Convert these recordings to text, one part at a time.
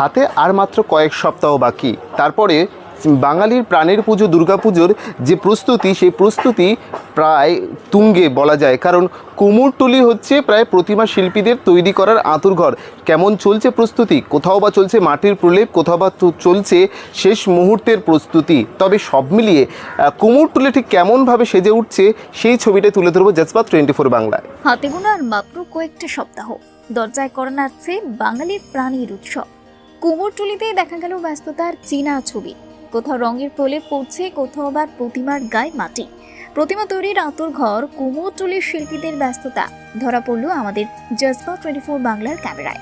হাতে আর মাত্র কয়েক সপ্তাহ বাকি। তারপরে বাঙালির প্রাণের পুজো, দুর্গাপুজোর যে প্রস্তুতি, সেই প্রস্তুতি প্রায় তুঙ্গে বলা যায়। কারণ কুমোরটুলি হচ্ছে প্রায় প্রতিমা শিল্পীদের তৈরি করার আঁতুরঘর কেমন চলছে প্রস্তুতি? কোথাও বা চলছে মাটির প্রলেপ, কোথাও বা চলছে শেষ মুহূর্তের প্রস্তুতি। তবে সব মিলিয়ে কুমোরটুলি ঠিক কেমনভাবে সেজে উঠছে সেই ছবিটা তুলে ধরবো জজবাত টোয়েন্টি ফোর বাংলায়। হাতে গোনার মাত্র কয়েকটা সপ্তাহ। দরজায় করা নাচছে বাঙালির প্রাণীর উৎসব। কুমোরটুলিতে দেখা গেল ব্যস্ততার চীনা ছবি। কোথাও রঙের প্রলেপ পড়ছে, কোথাও আবার প্রতিমার গায়ে মাটি। প্রতিমা তৈরির আতর ঘর, কুমোরটুলির শিল্পীদের ব্যস্ততা। ধরা পড়ল আমাদের জজবা টোয়েন্টি ফোর বাংলার ক্যামেরায়।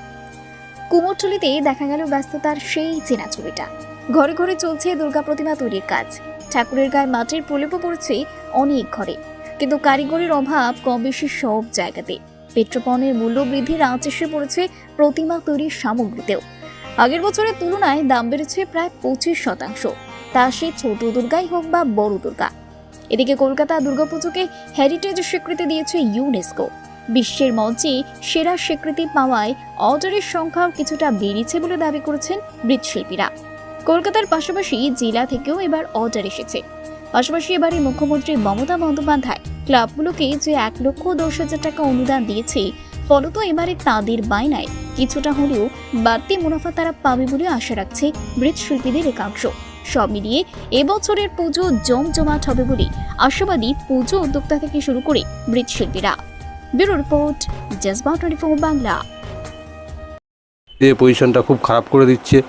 কুমোরটুলিতে দেখা গেল ব্যস্ততার সেই চেনা ছবিটা। ঘরে ঘরে চলছে দুর্গা প্রতিমা তৈরির কাজ। ঠাকুরের গায়ে মাটির প্রলেপও পড়ছে অনেক ঘরে। কিন্তু কারিগরের অভাব কম বেশি সব জায়গাতে। পেট্রোপণের মূল্য বৃদ্ধির আঁচ এসে পড়েছে প্রতিমা তৈরির সামগ্রীতেও। আগের বছরের তুলনায় দাম বেড়েছে প্রায় পঁচিশ শতাংশ। তা সে ছোট দুর্গাই হোক বা বড় দুর্গা। এদিকে কলকাতা দুর্গাপুজোকে হেরিটেজ স্বীকৃতি দিয়েছে ইউনেস্কো বিশ্বের মঞ্চে সেরা স্বীকৃতি পাওয়ায় অর্ডারের সংখ্যাও কিছুটা বেড়েছে বলে দাবি করেছেন মৃৎশিল্পীরা। কলকাতার পাশাপাশি জেলা থেকেও এবার অর্ডার এসেছে। পাশাপাশি এবারে মুখ্যমন্ত্রী মমতা বন্দ্যোপাধ্যায় ক্লাবগুলোকে যে এক লক্ষ দশ হাজার টাকা অনুদান দিয়েছে ফলত এবারে তাদের বায়নায় কিছুটা হলেও বাড়তি মুনাফা তারা পাবে বলে আশা রাখছে মৃৎশিল্পীদের একাংশ। সব মিলিয়ে এবছরের পুজো জমজমাট হবে বলে আশাবাদী পুজো উদ্যোক্তা থেকে শুরু করে মৃৎশিল্পীরা। ব্যুরো রিপোর্ট জজবা টোয়েন্টি ফোর বাংলা। এই পজিশনটা খুব খারাপ করে দিচ্ছে।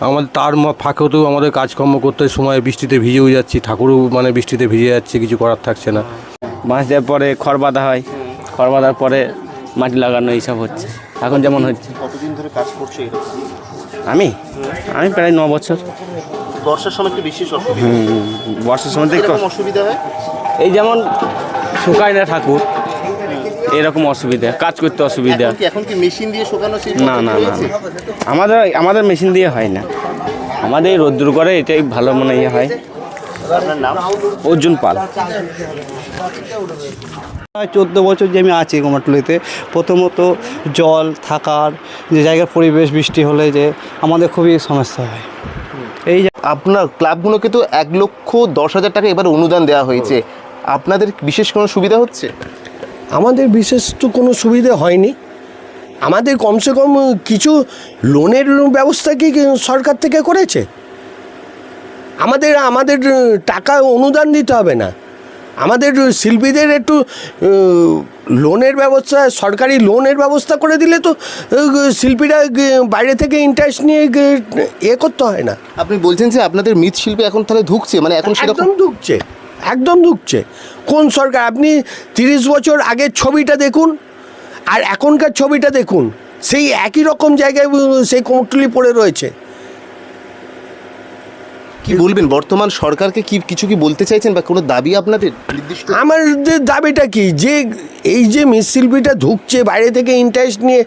আমাদের তার ম- ফাঁকেও তো আমাদের কাজকর্ম করতে সময় বৃষ্টিতে ভিজেও যাচ্ছি ঠাকুরও মানে বৃষ্টিতে ভিজে যাচ্ছে কিছু করার থাকছে না। বাঁশ দেওয়ার পরে খড় বাঁধা হয়। খড় বাঁধার পরে মাটি লাগানো এইসব হচ্ছে। এখন যেমন হচ্ছে। কতদিন ধরে কাজ করছে আমি? আমি প্রায় ন বছর। বর্ষার সময় একটু বিশেষ অসুবিধা বর্ষার সময় অসুবিধা হয়? এই যেমন শুকায় না ঠাকুর এরকম অসুবিধা কাজ করতে অসুবিধা। এখন কি মেশিন দিয়ে শুকানো না না না আমাদের আমাদের মেশিন দিয়ে হয় না। আমাদের রোদ্দুর করে এটাই ভালো মনে ইয়ে হয়। আপনার নাম? অর্জুন পাল। প্রায় চোদ্দ বছর যে আমি আছি কুমারটুলিতে প্রথমত জল থাকার যে জায়গার পরিবেশ বৃষ্টি হলে যে আমাদের খুবই সমস্যা হয়। এই যে আপনার ক্লাবগুলোকে তো এক লক্ষ দশ হাজার টাকা এবার অনুদান দেওয়া হয়েছে। আপনাদের বিশেষ কোনো সুবিধা হচ্ছে? আমাদের বিশেষ তো কোনো সুবিধে হয়নি। আমাদের কমসে কম কিছু লোনের ব্যবস্থা কি সরকার থেকে করেছে? আমাদের আমাদের টাকা অনুদান দিতে হবে না। আমাদের শিল্পীদের একটু লোনের ব্যবস্থা সরকারি লোনের ব্যবস্থা করে দিলে তো শিল্পীরা বাইরে থেকে ইন্টারেস্ট নিয়ে এ করতে হয় না। আপনি বলছেন যে আপনাদের মৃৎশিল্পী এখন তাহলে ঢুকছে মানে এখন সেরকম ঢুকছে একদম ঢুকছে কোন সরকার আপনি তিরিশ বছর আগের ছবিটা দেখুন আর এখনকার ছবিটা দেখুন সেই একই রকম জায়গায় সেই কোমরটুলি পড়ে রয়েছে। কি বলবেন? বর্তমান সরকারকে কি কিছু কি বলতে চাইছেন বা কোনো দাবি আপনাদের? নির্দিষ্ট আমাদের দাবিটা কি? যে এই যে মৃৎশিল্পীটা ঢুকছে বাইরে থেকে ইন্টারেস্ট নিয়ে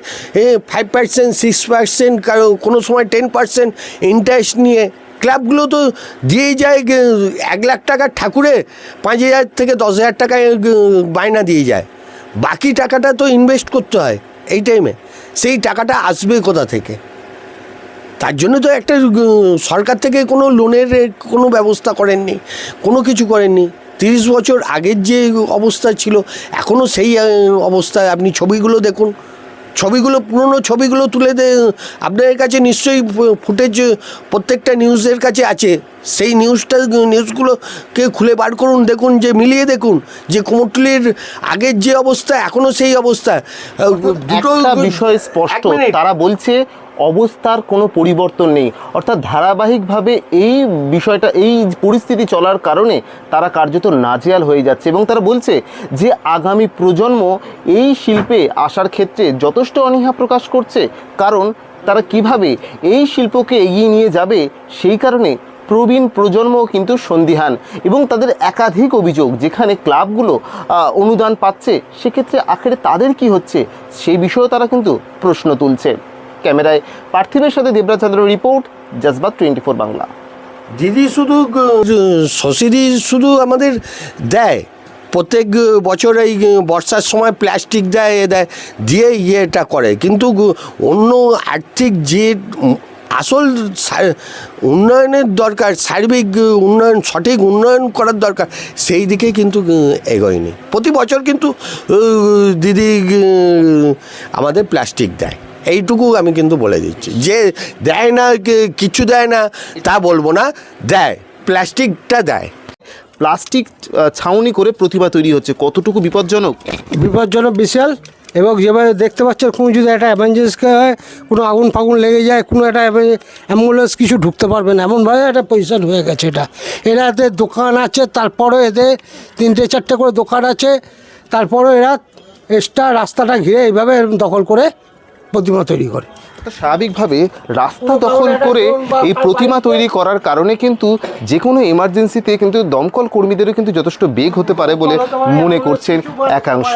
ফাইভ পার্সেন্ট সিক্স পার্সেন্ট কারও কোনো সময় টেন পার্সেন্ট ইন্টারেস্ট নিয়ে ক্লাবগুলো তো দিয়ে যায় এক লাখ টাকার ঠাকুরে পাঁচ হাজার থেকে দশ হাজার টাকায় বায়না দিয়ে যায়। বাকি টাকাটা তো ইনভেস্ট করতে হয় এই টাইমে সেই টাকাটা আসবে কোথা থেকে? তার জন্য তো একটা সরকার থেকে কোনো লোনের কোনো ব্যবস্থা করেননি কোনো কিছু করেননি। তিরিশ বছর আগের যে অবস্থা ছিল এখনও সেই অবস্থায়। আপনি ছবিগুলো দেখুন। ছবিগুলো পুরনো ছবিগুলো তুলে দে আপনাদের কাছে নিশ্চয়ই ফুটেজ প্রত্যেকটা নিউজের কাছে আছে। সেই নিউজটা নিউজগুলোকে খুলে বার করুন দেখুন যে মিলিয়ে দেখুন যে কুমোরটুলির আগের যে অবস্থা এখনও সেই অবস্থা। দুটো বিষয় স্পষ্ট তারা বলছে অবস্থার কোনো পরিবর্তন নেই। অর্থাৎ ধারাবাহিকভাবে এই বিষয়টা, এই পরিস্থিতি চলার কারণে তারা কার্যত নাজেয়াল হয়ে যাচ্ছে এবং তারা বলছে যে আগামী প্রজন্ম এই শিল্পে আসার ক্ষেত্রে যথেষ্ট অনীহা প্রকাশ করছে। কারণ তারা কীভাবে এই শিল্পকে এগিয়ে নিয়ে যাবে সেই কারণে প্রবীণ প্রজন্ম কিন্তু সন্দিহান এবং তাদের একাধিক অভিযোগ যেখানে ক্লাবগুলো অনুদান পাচ্ছে, সেক্ষেত্রে আখেরে তাদের কি হচ্ছে সেই বিষয়েও তারা কিন্তু প্রশ্ন তুলছে। ক্যামেরায় পার্থিবের সাথে দেবরাজ চন্দ্র রিপোর্ট, জজবাত টোয়েন্টি ফোর বাংলা। দিদি শুধু শশীদি শুধু আমাদের দেয়। প্রত্যেক বছর এই বর্ষার সময় প্লাস্টিক দেয়, এ দেয়, দিয়ে ইয়েটা করে। কিন্তু অন্য আর্থিক যে আসল উন্নয়নের দরকার, সার্বিক উন্নয়ন, সঠিক উন্নয়ন করার দরকার, সেই দিকে কিন্তু এগোয়নি। প্রতি বছর কিন্তু দিদি আমাদের প্লাস্টিক দেয়। এইটুকু আমি কিন্তু বলে দিচ্ছি। যে দেয় না কি- কিচ্ছু দেয় না তা বলব না দেয় প্লাস্টিকটা দেয়। প্লাস্টিক ছাউনি করে প্রতিভা তৈরি হচ্ছে কতটুকু বিপজ্জনক? বিপজ্জনক বিশাল। এবং যেভাবে দেখতে পাচ্ছেন কোনো যদি একটা অ্যাম্বুলেন্সকে হয় কোনো আগুন ফাগুন লেগে যায় কোনো একটা অ্যাম্বুলেন্স কিছু ঢুকতে পারবে না। এমনভাবে একটা পজিশন হয়ে গেছে এটা। এরা এদের দোকান আছে তারপরে এদের তিনটে চারটে করে দোকান আছে তারপরে এরা এক্সট্রা রাস্তাটা ঘিরে এইভাবে দখল করে প্রতিমা তৈরি করে। তো স্বাভাবিকভাবে রাস্তা দখল করে এই প্রতিমা তৈরি করার কারণে কিন্তু যে কোনো এমার্জেন্সিতে কিন্তু দমকল কর্মীদেরও কিন্তু যথেষ্ট বেগ হতে পারে বলে মনে করছেন একাংশ।